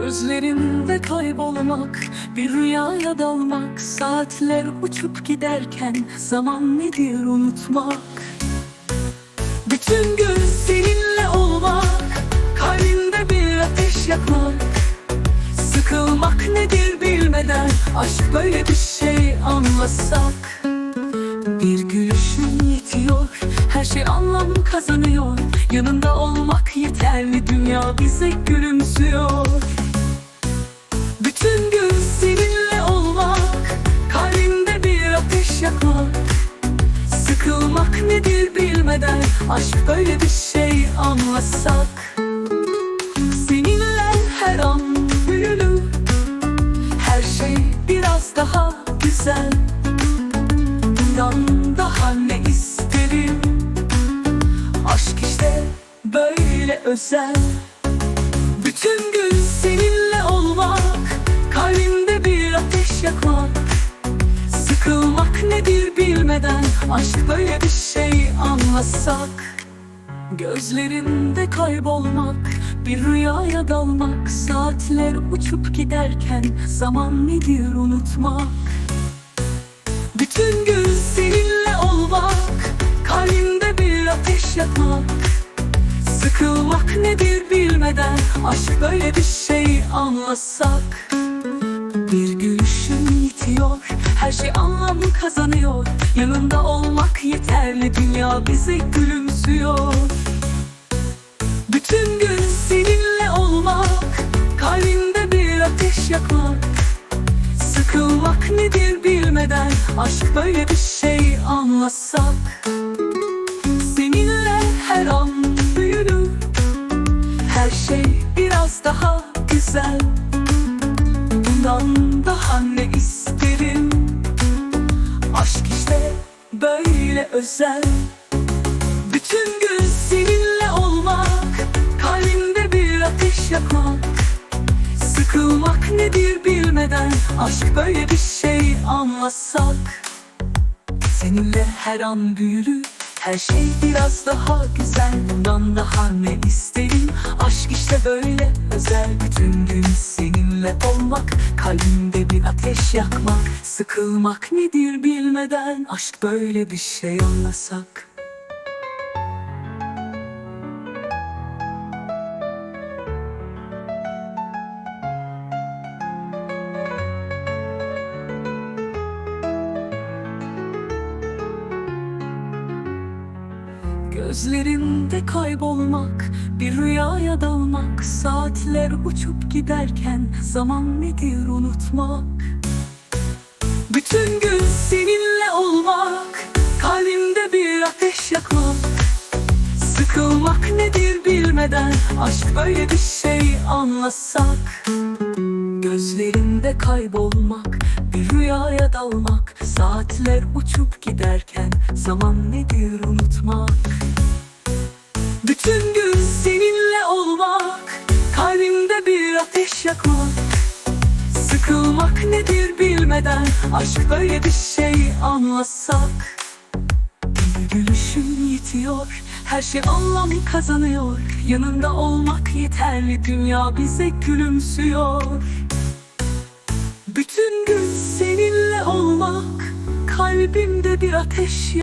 Gözlerinde kaybolmak, bir rüyaya dalmak Saatler uçup giderken zaman nedir unutmak. Bütün gün seninle olmak, kalbinde bir ateş yakmak. Sıkılmak nedir bilmeden, aşk böyle bir şey anlasak. Bir gülüşün yetiyor, her şey anlam kazanıyor. Yanında olmak yeterli, dünya bize gülümsüyor Sıkılmak nedir bilmeden Aşk böyle bir şey anlasak? Seninle her an büyülür. Her şey biraz daha güzel. Bundan daha ne isterim? Aşk işte böyle özel. Bütün gün bilmeden Aşk böyle bir şey anlasak? Gözlerinde kaybolmak Bir rüyaya dalmak Saatler uçup giderken Zaman nedir unutmak? Bütün gün seninle olmak Kalbimde bir ateş yakmak. Sıkılmak nedir bilmeden Aşk böyle bir şey anlasak Her şey anlam kazanıyor. Yanında olmak yeterli. Dünya bize gülümsüyor. Bütün gün seninle olmak Kalbimde bir ateş yakmak. Sıkılmak nedir bilmeden Aşk böyle bir şey anlasak. Seninle her an büyülür Her şey biraz daha güzel. Bundan daha ne isterim böyle özel. Bütün gün seninle olmak Kalbimde bir ateş yakmak. Sıkılmak nedir bilmeden Aşk böyle bir şey anlasak. Seninle her an büyülü Her şey biraz daha güzel. Bundan daha ne isterim? Aşk işte böyle özel. Bütün gün seninle olmak Kalbimde bir ateş yakmak Sıkılmak nedir bilmeden Aşk böyle bir şey anlasak Gözlerinde kaybolmak, bir rüyaya dalmak Saatler uçup giderken zaman nedir unutmak? Bütün gün seninle olmak, kalbimde bir ateş yakmak. Sıkılmak nedir bilmeden aşk böyle bir şey anlasak? Gözlerinde kaybolmak, bir rüyaya dalmak Saatler uçup giderken zaman nedir unutmak? Bütün gün seninle olmak, kalbimde bir ateş yakmak. Sıkılmak nedir bilmeden aşk böyle bir şey anlasak. Bir gülüşün yetiyor her şey anlam kazanıyor. Yanında olmak yeterli Dünya bize gülümsüyor. Bütün gün olmak Kalbimde bir ateş